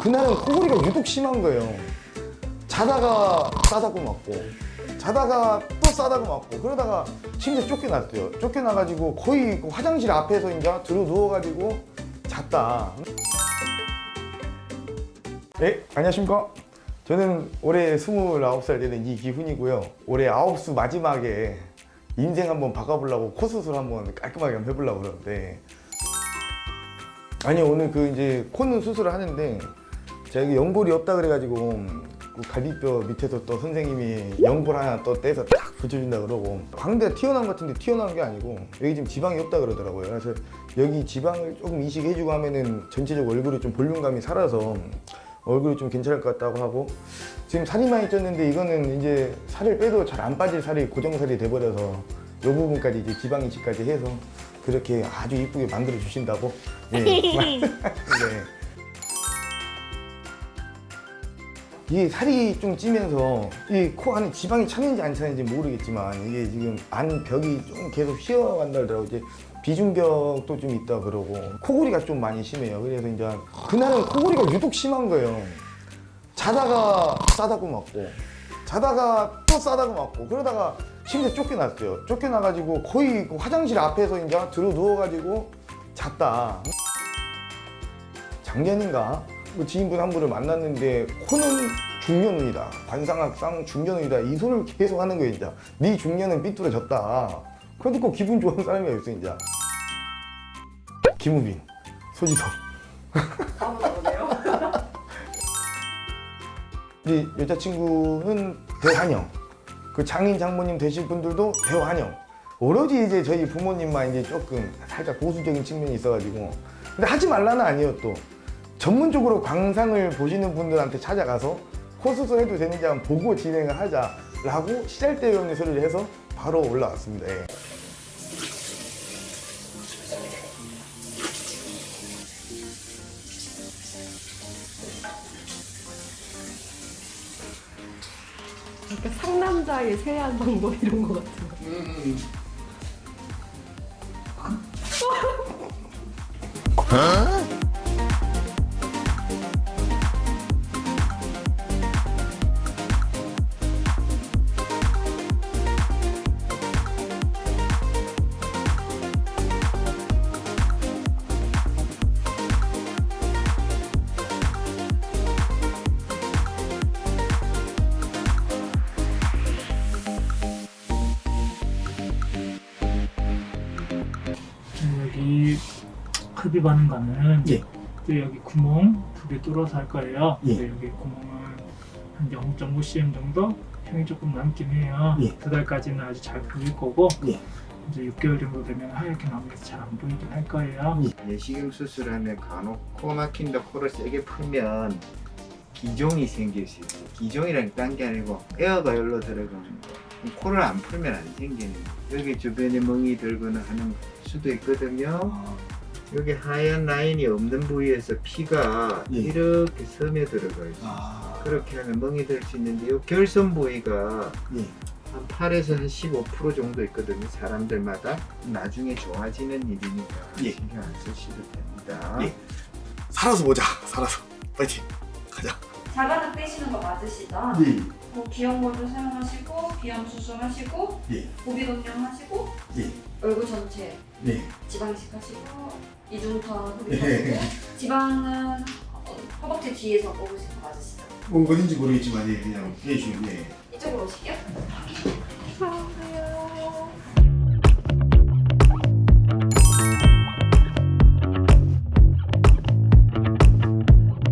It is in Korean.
그날은 코골이가 유독 심한 거예요. 자다가 싸다고 맞고, 자다가 또 싸다고 맞고, 그러다가 침대 쫓겨났어요. 쫓겨나가지고 거의 그 화장실 앞에서 이제 들어 누워가지고 잤다. 네, 안녕하십니까. 저는 올해 29살 되는 이기훈이고요. 올해 아홉수 마지막에 인생 한번 바꿔보려고 코 수술 한번 깔끔하게 한번 해보려고 그러는데 아니 오늘 그 이제 코는 수술을 하는데 제가 연골이 없다 그래가지고 그 갈비뼈 밑에서 또 선생님이 연골 하나 또 떼서 딱 붙여준다 그러고 광대가 튀어나온 것 같은데 튀어나온 게 아니고 여기 지금 지방이 없다 그러더라고요 그래서 여기 지방을 조금 이식해주고 하면은 전체적 얼굴이 좀 볼륨감이 살아서 얼굴이 좀 괜찮을 것 같다고 하고 지금 살이 많이 쪘는데 이거는 이제 살을 빼도 잘 안 빠질 살이 고정살이 돼버려서 이 부분까지 이제 지방 이식까지 해서 그렇게 아주 이쁘게 만들어 주신다고 네. 네. 이게 살이 좀 찌면서 이 코 안에 지방이 차는지 안 차는지 모르겠지만 이게 지금 안 벽이 좀 계속 휘어간다 그러더라고. 이제 비중격도 좀 있다 그러고 코골이가 좀 많이 심해요. 그래서 이제 그날은 코골이가 유독 심한 거예요. 자다가 싸다고 맞고 자다가 또 싸다고 맞고 그러다가 침대 쫓겨났어요. 쫓겨나가지고 거의 그 화장실 앞에서 이제 들어 누워가지고 잤다. 작년인가? 그 지인분 한 분을 만났는데 코는 중년운이다. 관상학상 중년운이다. 이 소리를 계속 하는 거예요 진짜. 네 중년은 삐뚤어졌다. 듣고 기분 좋은 사람이 어딨어 진짜. 김우빈. 소지섭. 이 여자친구는 대환영. 그 장인 장모님 되실 분들도 대환영. 오로지 이제 저희 부모님만 이제 조금 살짝 보수적인 측면이 있어가지고. 근데 하지 말라는 아니에요 또. 전문적으로 광상을 보시는 분들한테 찾아가서 코 수술해도 되는지 한번 보고 진행을 하자라고 시잘데기 없는 소리를 해서 바로 올라왔습니다 예. 약간 상남자의 세안 방법 이런 거 같은 거. 여 기 흡입 하는 거는 예. 또 여기 구멍 두 개 뚫어서 할 거예요. 예. 근데 여기 구멍은 한 0.5cm 정도 형이 조금 남긴 해요. 예. 두 달까지는 아주 잘 보일 거고 예. 이제 6개월 정도 되면 하얗게 나면서 잘 안 보이긴 할 거예요. 내시경 수술하면 간혹 코 막힌다 코를 세게 풀면 기종이 생길 수 있어요. 기종이란 딴 게 아니고 에어가 열로 들어가는 거. 코를 안 풀면 안 생기는 거. 여기 주변에 멍이 들거나 하는 수도 있거든요. 여기 하얀 라인이 없는 부위에서 피가 예. 이렇게 섬에 들어가 있어요. 아, 그렇게 하면 멍이 들 수 있는데 이 결선 부위가 예. 한 8에서 한 15% 정도 있거든요. 사람들마다 나중에 좋아지는 일이니까 예. 신경 안 쓰셔도 됩니다. 예. 살아서 보자 살아서 파이팅 가자 자가득 떼시는 거 맞으시죠? 예. 뭐 기형골도 사용하시고 비염 수술하시고 예. 고비 운영하시고 예. 얼굴 전체 네. 지방 이식 하시고 이중턴 예. 흡입하시고 지방은 어, 허벅지 뒤에서 뽑으신 거 맞으시죠? 뭔 어딘지 모르겠지만 예, 그냥 해주시면 예. 이쪽으로 오실게요.